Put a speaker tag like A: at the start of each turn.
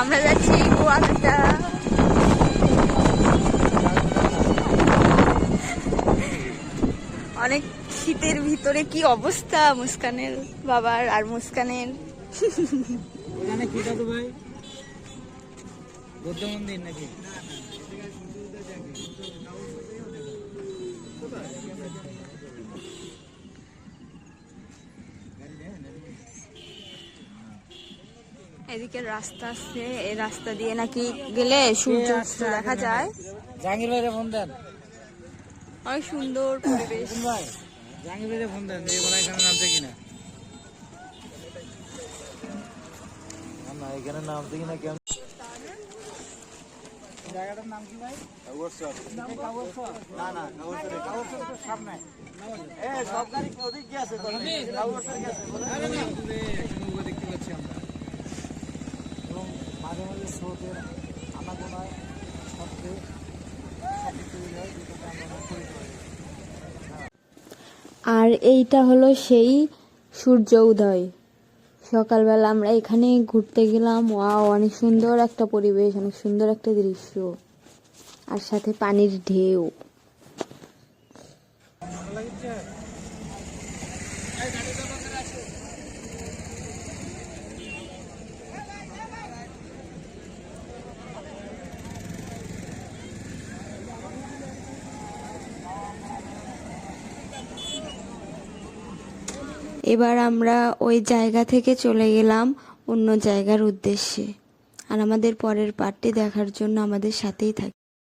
A: আমরা যাচ্ছি গোয়ালটা অনেক শীতের ভিতরে কি অবস্থা মুস্কানের বাবার আর মুস্কানের?
B: মন্দির নাকি?
A: এদিকে রাস্তা আছে এই রাস্তা দিয়ে নাকি গেলে সূর্য অস্ত দেখা যায়।
B: জাহাঙ্গীর ভাইরে ফোন দেন।
A: অনেক সুন্দর পরিবেশ।
B: ভাই জাহাঙ্গীর ভাইরে ফোন দেন বলা এখানে নামছে কিনা। না, না এখানে নামছে কিনা কেমন জায়গাটার নাম কি ভাই? না না সামনে। এ সব গাড়ি ওদিক কি আছে
A: আর এইটা হলো সেই সূর্য উদয়। সকালবেলা আমরা এখানে ঘুরতে গেলাম। ওয়াও, অনেক সুন্দর একটা পরিবেশ, অনেক সুন্দর একটা দৃশ্য। আর সাথে পানির ঢেউ। এবার আমরা ওই জায়গা থেকে চলে গেলাম অন্য জায়গার উদ্দেশ্যে। আর আমাদের পরের পার্টটি দেখার জন্য আমাদের সাথেই থাকি